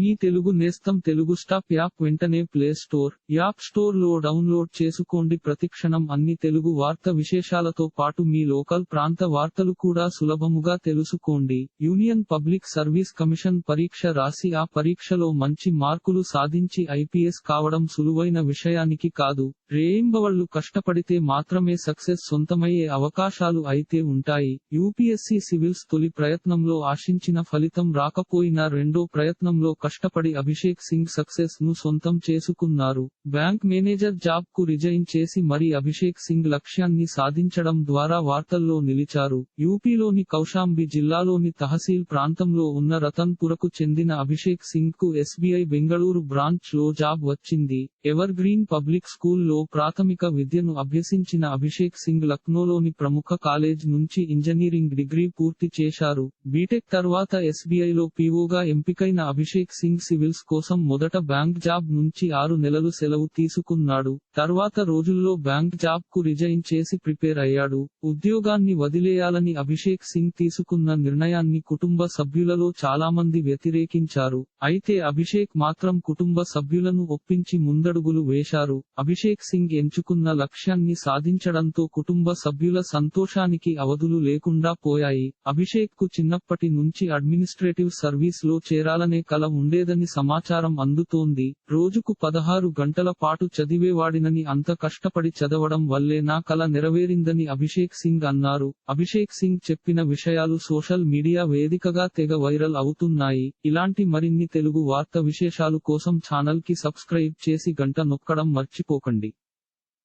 మీ తెలుగు నేస్తం Telugu stop app వెంటనే play store app స్టోర్లో డౌన్లోడ్ చేసుకోండి. ప్రతిక్షణం అన్ని తెలుగు వార్త విశేషాలతో పాటు మీ లోకల్ ప్రాంత వార్తలు కూడా సులభముగా తెలుసుకోండి. యూనియన్ పబ్లిక్ సర్వీస్ కమిషన్ పరీక్ష రాసి ఆ పరీక్షలో మంచి మార్కులు సాధించి ఐపీఎస్ కావడం సులువైన విషయానికి కాదు. రేయింబవళ్ళు కష్టపడితే మాత్రమే సక్సెస్ సొంతమయ్యే అవకాశాలు అయితే ఉంటాయి. యూపీఎస్సీ సివిల్స్ తొలి ప్రయత్నంలో ఆశించిన ఫలితం రాకపోయినా రెండో ప్రయత్నంలో కష్టపడి అభిషేక్ సింగ్ సక్సెస్ను సొంతం చేసుకున్నారు. బ్యాంక్ మేనేజర్ జాబ్కు రిజైన్ చేసి మరి అభిషేక్ సింగ్ లక్ష్యాన్ని సాధించడం ద్వారా వార్తల్లో నిలిచారు. యూపీలోని కౌశాంబి జిల్లాలోని తహసీల్ ప్రాంతంలో ఉన్న రతన్పురకు చెందిన అభిషేక్ సింగ్కు ఎస్బీఐ బెంగళూరు బ్రాంచ్లో జాబ్ వచ్చింది. ఎవర్ గ్రీన్ పబ్లిక్ స్కూల్లో లో ప్రాథమిక విద్యను అభ్యసించిన అభిషేక్ సింగ్ లక్నోలోని ప్రముఖ కాలేజ్ నుంచి ఇంజనీరింగ్ డిగ్రీ పూర్తి చేశారు. బీటెక్ తర్వాత ఎస్బీఐలో పీఓగా ఎంపికైన అభిషేక్ సింగ్ సివిల్స్ కోసం మొదట బ్యాంక్ జాబ్ నుంచి ఆరు నెలలు సెలవు తీసుకున్నాడు. తర్వాత రోజుల్లో బ్యాంక్ జాబ్కు రిజైన్ చేసి ప్రిపేర్ అయ్యాడు. ఉద్యోగాన్ని వదిలేయాలని అభిషేక్ సింగ్ తీసుకున్న నిర్ణయాన్ని కుటుంబ సభ్యులలో చాలామంది వ్యతిరేకించారు. అయితే అభిషేక్ మాత్రం కుటుంబ సభ్యులను ఒప్పించి ముందడుగులు వేశారు. అభిషేక్ సింగ్ ఎంచుకున్న లక్ష్యాన్ని సాధించడంతో కుటుంబ సభ్యుల సంతోషానికి అవధులు లేకుండా పోయాయి. అభిషేక్కు చిన్నప్పటి నుంచి అడ్మినిస్ట్రేటివ్ సర్వీస్లో చేరాలనే కల ఉండేదని సమాచారం అందుతోంది. రోజుకు పదహారు గంటల పాటు చదివేవాడినని అంత కష్టపడి చదవడం వల్లే నా కల నెరవేరిందని అభిషేక్ సింగ్ అన్నారు. అభిషేక్ సింగ్ చెప్పిన విషయాలు సోషల్ మీడియా వేదికగా తెగ వైరల్ అవుతున్నాయి. ఇలాంటి మరిన్ని తెలుగు వార్త విశేషాలు కోసం ఛానల్కి సబ్స్క్రైబ్ చేసి గంట నొక్కడం మర్చిపోకండి.